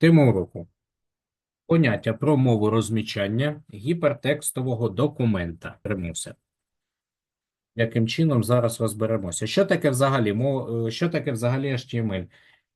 Тема уроку. Поняття про мову розмічання гіпертекстового документа. Яким чином зараз розберемося? Що таке взагалі мова, е, що таке взагалі HTML?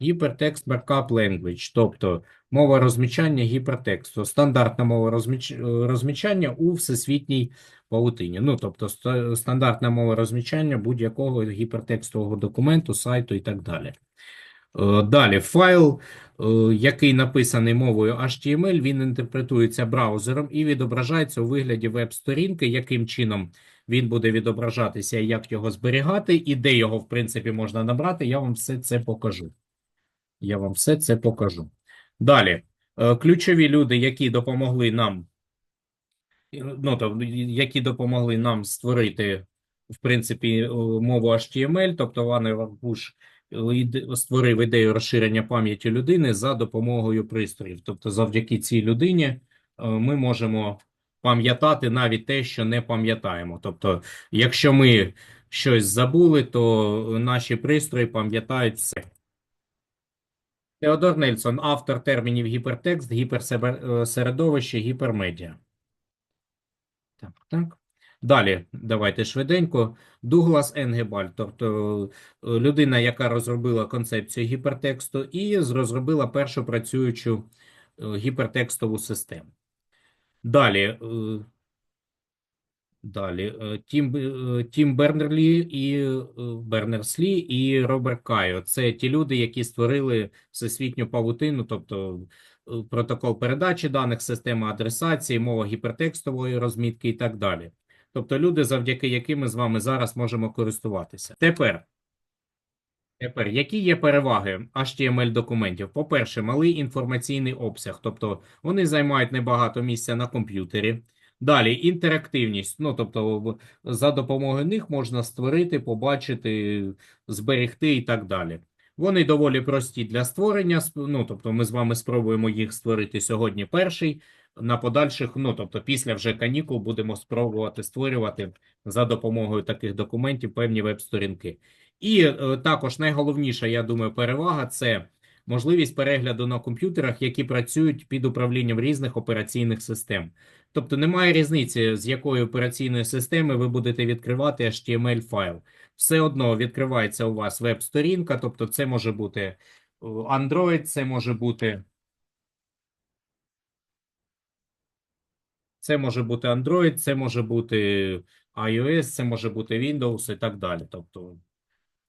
Hypertext Markup Language, тобто мова розмічання гіпертексту, стандартна мова розміч, е, розмічання у всесвітній паутині. Ну, тобто ста- стандартна мова розмічання будь-якого гіпертекстового документу, сайту і так далі. Е, Далі, файл, е, який написаний мовою HTML, він інтерпретується браузером і відображається у вигляді веб-сторінки, яким чином він буде відображатися, як його зберігати, і де його, в принципі, можна набрати, я вам все це покажу. Я вам все це покажу. Далі, е, ключові люди, які допомогли нам, ну, то, які допомогли нам створити, в принципі, мову HTML, тобто Ванна Варбуш іде- створив ідею розширення пам'яті людини за допомогою пристроїв. Тобто, завдяки цій людині е, ми можемо пам'ятати навіть те, що не пам'ятаємо. Тобто, якщо ми щось забули, то наші пристрої пам'ятають все. Теодор Нельсон, автор термінів гіпертекст, гіперсередовище, гіпермедіа. Так, так. Далі, давайте швиденько. Дуглас Енгебаль, тобто е, людина, яка розробила концепцію гіпертексту і розробила першу працюючу е, гіпертекстову систему. Далі, е, далі Тім, Тім Бернерлі і Бернерслі і Роберт Кайо. Це ті люди, які створили всесвітню павутину, тобто протокол передачі даних, система адресації, мова гіпертекстової розмітки і так далі. Тобто люди, завдяки яким ми з вами зараз можемо користуватися. Тепер, тепер, які є переваги HTML-документів? По-перше, малий інформаційний обсяг, тобто вони займають небагато місця на комп'ютері. Далі інтерактивність, ну тобто за допомогою них можна створити, побачити, зберегти і так далі. Вони доволі прості для створення. Ну тобто, ми з вами спробуємо їх створити сьогодні перший. На подальших, ну тобто, після вже канікул будемо спробувати створювати за допомогою таких документів певні веб-сторінки. І е, також найголовніша, я думаю, перевага це можливість перегляду на комп'ютерах, які працюють під управлінням різних операційних систем. Тобто немає різниці, з якої операційної системи ви будете відкривати HTML-файл. Все одно відкривається у вас веб-сторінка, тобто це може бути е, Android, це може бути. Це може бути Android, це може бути iOS, це може бути Windows і так далі. Тобто,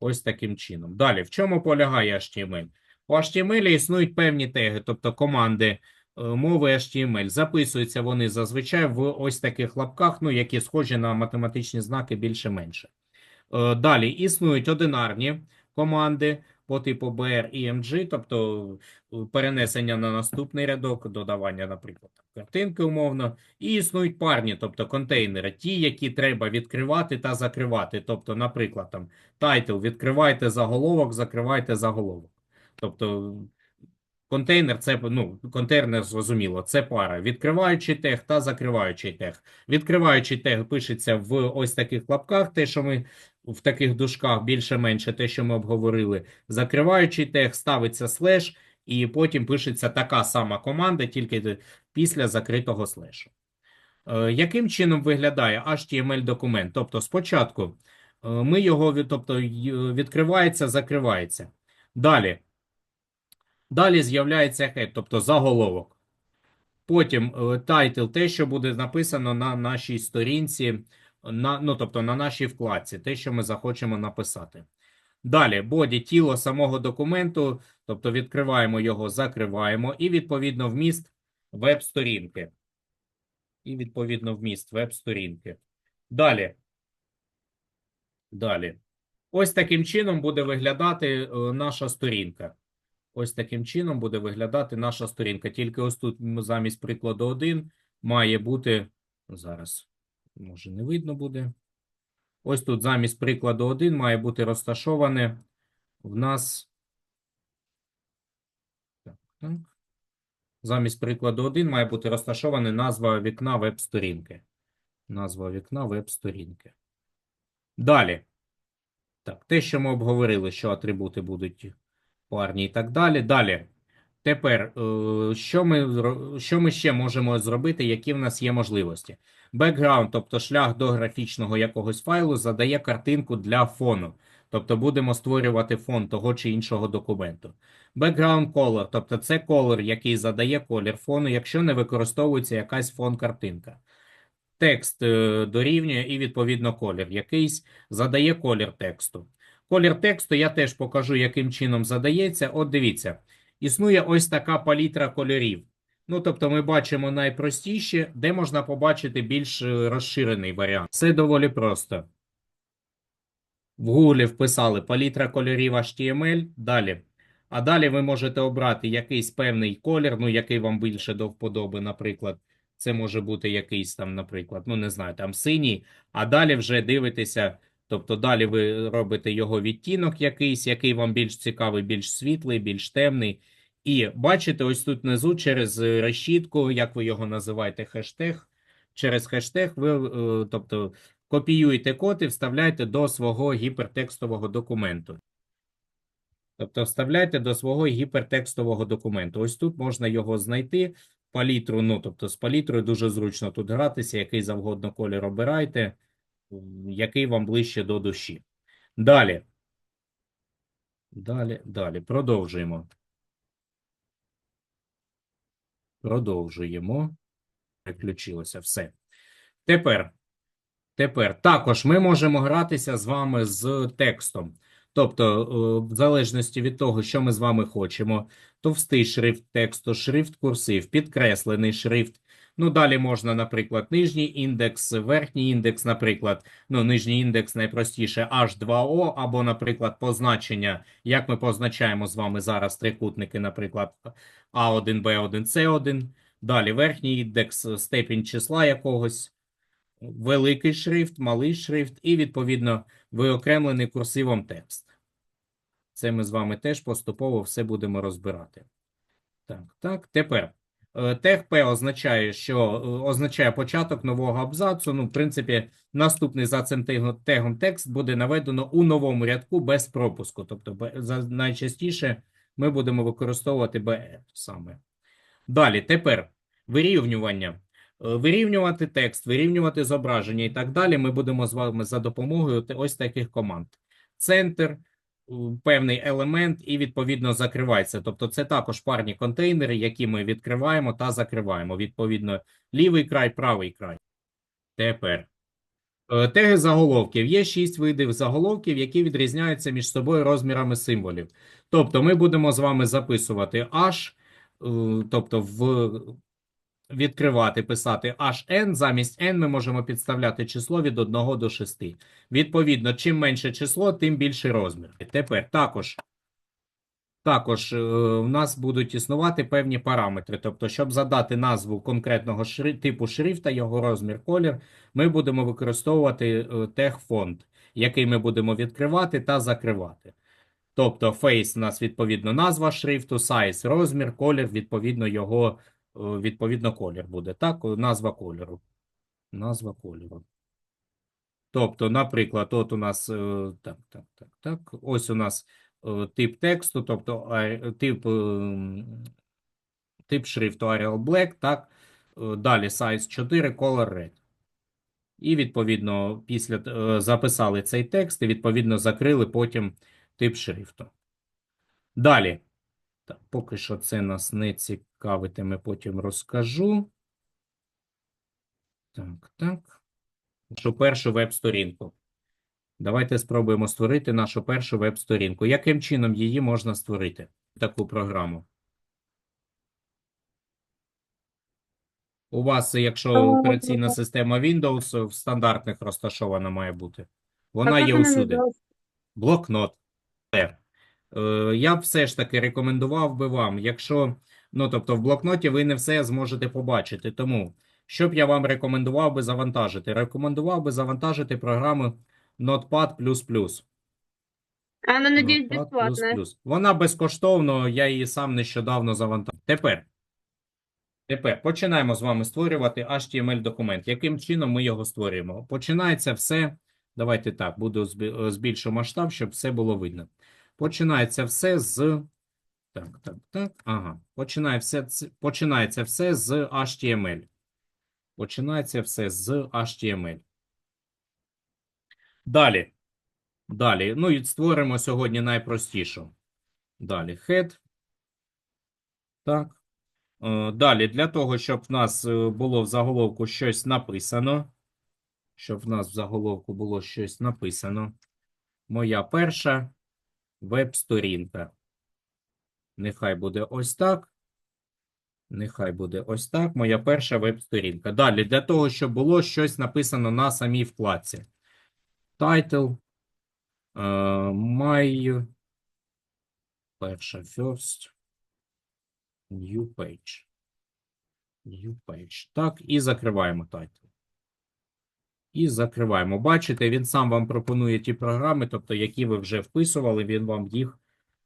ось таким чином. Далі, в чому полягає HTML? У HTML існують певні теги, тобто команди е, мови HTML. Записуються вони зазвичай в ось таких лапках, ну, які схожі на математичні знаки більше-менше. Е, Далі існують одинарні команди по типу BR і MG, тобто е, перенесення на наступний рядок, додавання, наприклад, картинки умовно. І існують парні, тобто контейнери, ті, які треба відкривати та закривати. Тобто, наприклад, там тайтл відкривайте заголовок, закривайте заголовок. Тобто контейнер це ну, контейнер зрозуміло, це пара. Відкриваючий тег та закриваючий тег. Відкриваючий тег пишеться в ось таких лапках, те, що ми в таких дужках більше-менше те, що ми обговорили. Закриваючий тег ставиться слеш, і потім пишеться така сама команда, тільки після закритого слешу. Е, Яким чином виглядає HTML-документ? Тобто спочатку е, ми його тобто, відкривається, закривається. Далі. Далі з'являється head, тобто заголовок. Потім е, тайтл, те, що буде написано на нашій сторінці, на, ну, тобто на нашій вкладці, те, що ми захочемо написати. Далі, боді, тіло самого документу, тобто відкриваємо його, закриваємо, і відповідно вміст веб-сторінки. І відповідно вміст веб-сторінки. Далі. Далі. Ось таким чином буде виглядати е, наша сторінка. Ось таким чином буде виглядати наша сторінка. Тільки ось тут замість прикладу 1 має бути. Зараз, може, не видно буде. Ось тут замість прикладу 1 має бути розташоване в нас. Так, так. Замість прикладу 1 має бути розташована назва вікна веб-сторінки. Назва вікна веб-сторінки. Далі. Так, те, що ми обговорили, що атрибути будуть парні і так далі. Далі. Тепер, е, що ми, що ми ще можемо зробити, які в нас є можливості? Background, тобто шлях до графічного якогось файлу, задає картинку для фону. Тобто будемо створювати фон того чи іншого документу. Background color, тобто це колор, який задає колір фону, якщо не використовується якась фон-картинка. Текст е, дорівнює і відповідно колір. Якийсь задає колір тексту. Колір тексту я теж покажу, яким чином задається. От дивіться, існує ось така палітра кольорів. Ну, тобто, ми бачимо найпростіші, де можна побачити більш е, розширений варіант. Все доволі просто. В Google вписали палітра кольорів HTML, далі. А далі ви можете обрати якийсь певний колір, ну, який вам більше до вподоби, наприклад. Це може бути якийсь там, наприклад, ну не знаю, там синій, а далі вже дивитеся, тобто далі ви робите його відтінок якийсь, який вам більш цікавий, більш світлий, більш темний. І бачите, ось тут внизу через решітку, як ви його називаєте, хештег. Через хештег ви, е, тобто, копіюєте код і вставляєте до свого гіпертекстового документу. Тобто вставляйте до свого гіпертекстового документу. Ось тут можна його знайти. Палітру, ну, тобто з палітрою дуже зручно тут гратися, який завгодно колір обирайте, який вам ближче до душі. Далі. Далі, далі. Продовжуємо. Продовжуємо. Переключилося все. Тепер, тепер також ми можемо гратися з вами з текстом. Тобто, е, в залежності від того, що ми з вами хочемо, товстий шрифт тексту, шрифт курсив, підкреслений шрифт. Ну, далі можна, наприклад, нижній індекс, верхній індекс, наприклад, ну, нижній індекс найпростіше H2O, або, наприклад, позначення, як ми позначаємо з вами зараз трикутники, наприклад, A1, B1, C1. Далі верхній індекс, степінь числа якогось, великий шрифт, малий шрифт і, відповідно, виокремлений курсивом текст. Це ми з вами теж поступово все будемо розбирати. Так, так. Тепер е, тег П означає, що е, означає початок нового абзацу. Ну, в принципі, наступний за цим тегом, текст буде наведено у новому рядку без пропуску. Тобто, найчастіше ми будемо використовувати BR саме. Далі, тепер вирівнювання. Е, Вирівнювати текст, вирівнювати зображення і так далі. Ми будемо з вами за допомогою ось таких команд. Центр, певний елемент і відповідно закривається. Тобто це також парні контейнери, які ми відкриваємо та закриваємо. Відповідно, лівий край, правий край. Тепер. Е, Теги заголовків. Є шість видів заголовків, які відрізняються між собою розмірами символів. Тобто ми будемо з вами записувати H, е, тобто в відкривати, писати HN, замість N ми можемо підставляти число від 1 до 6. Відповідно, чим менше число, тим більший розмір. Тепер також, також е, у нас будуть існувати певні параметри. Тобто, щоб задати назву конкретного шри... типу шрифта, його розмір, колір, ми будемо використовувати е, тег фонд, який ми будемо відкривати та закривати. Тобто face у нас відповідно назва шрифту, size розмір, колір, відповідно його, відповідно колір буде. Так, назва кольору. Назва кольору. Тобто, наприклад, от у нас е, так, так, так, так. Ось у нас е, тип тексту, тобто тип, тип шрифту Arial Black, так. Е, Далі size 4, color red. І відповідно після е, записали цей текст і відповідно закрили потім тип шрифту. Далі. Так, поки що це нас не цікавитиме, потім розкажу. Так, так. Нашу першу веб-сторінку. Давайте спробуємо створити нашу першу веб-сторінку. Яким чином її можна створити? Таку програму. У вас, якщо операційна система Windows, в стандартних розташована має бути. Вона є усюди. Блокнот. Е, Я все ж таки рекомендував би вам, якщо, ну, тобто в блокноті ви не все зможете побачити. Тому, що б я вам рекомендував би завантажити? Рекомендував би завантажити програму Notepad++. Она, надеюсь, Notepad++. бесплатная. Вона безкоштовно, я її сам нещодавно завантажив. Тепер. Тепер починаємо з вами створювати HTML-документ. Яким чином ми його створюємо? Починається все. Давайте так, буду збільшу масштаб, щоб все було видно. Починається все з Так, так, так. Ага. Починає все, починається все з HTML. Починається все з HTML. Далі. Далі. Ну і створимо сьогодні найпростішу. Далі head. Так. Е, Далі, для того, щоб в нас е, було в заголовку щось написано. Щоб в нас в заголовку було щось написано. Моя перша веб-сторінка. Нехай буде ось так. Нехай буде ось так. Моя перша веб-сторінка. Далі, для того, щоб було щось написано на самій вкладці. Title. е, My перша first. New page. New page. Так, і закриваємо title. І закриваємо. Бачите, він сам вам пропонує ті програми, тобто, які ви вже вписували, він вам їх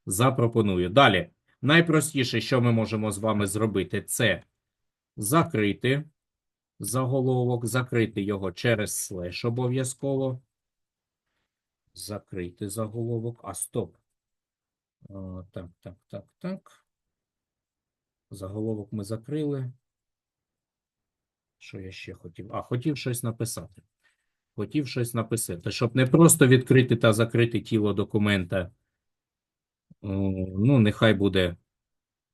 запропонує. Далі, найпростіше, що ми можемо з вами зробити, це закрити заголовок, закрити його через слеш обов'язково. Закрити заголовок. А, стоп. А, так, так, так, так. Заголовок ми закрили. Що я ще хотів? А, хотів щось написати. Хотів щось написати, щоб не просто відкрити та закрити тіло документа. О, Ну, нехай буде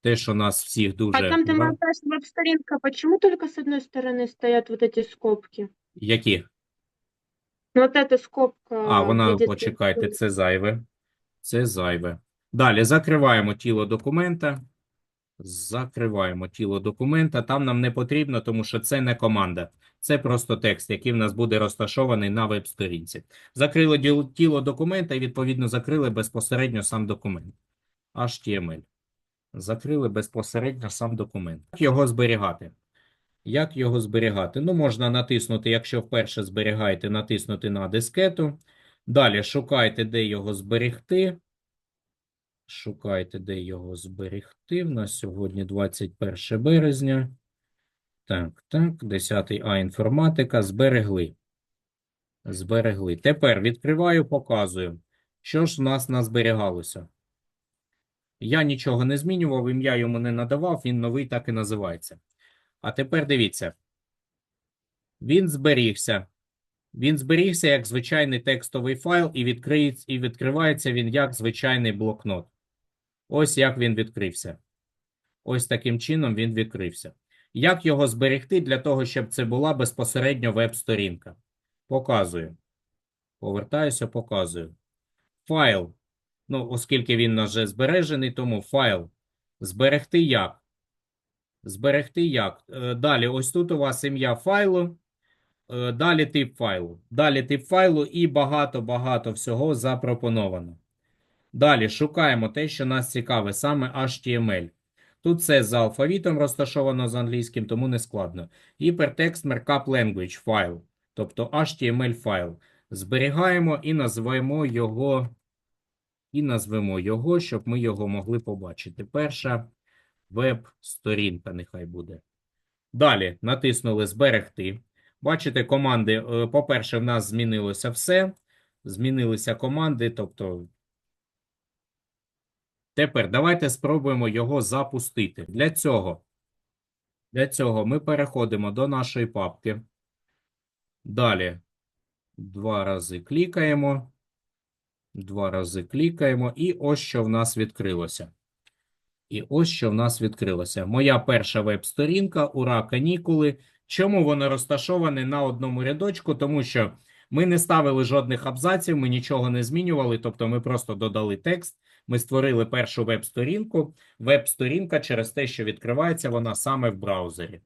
те, що нас всіх дуже. А там, где ба- моя первая веб-сторінка, почему только с одной стороны стоят вот эти скобки? Які? Ну, вот эта скобка. А, вона, где почекайте, детская це зайве. Це зайве. Далі закриваємо тіло документа. Закриваємо тіло документа. Там нам не потрібно, тому що це не команда. Це просто текст, який в нас буде розташований на веб-сторінці. Закрили тіло документа і, відповідно, закрили безпосередньо сам документ. HTML. Закрили безпосередньо сам документ. Як його зберігати? Як його зберігати? Ну, можна натиснути, якщо вперше зберігаєте, натиснути на дискету. Далі шукайте, де його зберегти. Шукайте, де його зберегти. В нас сьогодні 21 березня. Так, так, 10 А інформатика. Зберегли. Зберегли. Тепер відкриваю, показую. Що ж в нас назберігалося? Я нічого не змінював, ім'я йому не надавав, він новий так і називається. А тепер дивіться. Він зберігся. Він зберігся як звичайний текстовий файл і, відкриється, і відкривається він як звичайний блокнот. Ось як він відкрився. Ось таким чином він відкрився. Як його зберегти для того, щоб це була безпосередньо веб-сторінка? Показую. Повертаюся, показую. Файл. Ну, оскільки він вже збережений, тому файл. Зберегти як? Зберегти як? Е, Далі, ось тут у вас ім'я файлу. Е, Далі тип файлу. Далі тип файлу і багато-багато всього запропоновано. Далі шукаємо те, що нас цікаве, саме HTML. Тут все з алфавітом розташовано з англійським, тому не складно. Hypertext Markup Language файл, тобто HTML файл. Зберігаємо і називаємо його, і назвемо його, щоб ми його могли побачити. Перша веб-сторінка нехай буде. Далі натиснули зберегти. Бачите, команди, е, по-перше, в нас змінилося все. Змінилися команди, тобто. Тепер давайте спробуємо його запустити. Для цього, для цього ми переходимо до нашої папки. Далі два рази клікаємо. Два рази клікаємо. І ось що в нас відкрилося. І ось що в нас відкрилося. Моя перша веб-сторінка, ура, канікули. Чому воно розташоване на одному рядочку? Тому що ми не ставили жодних абзаців, ми нічого не змінювали, тобто ми просто додали текст, ми створили першу веб-сторінку. Веб-сторінка через те, що відкривається вона саме в браузері.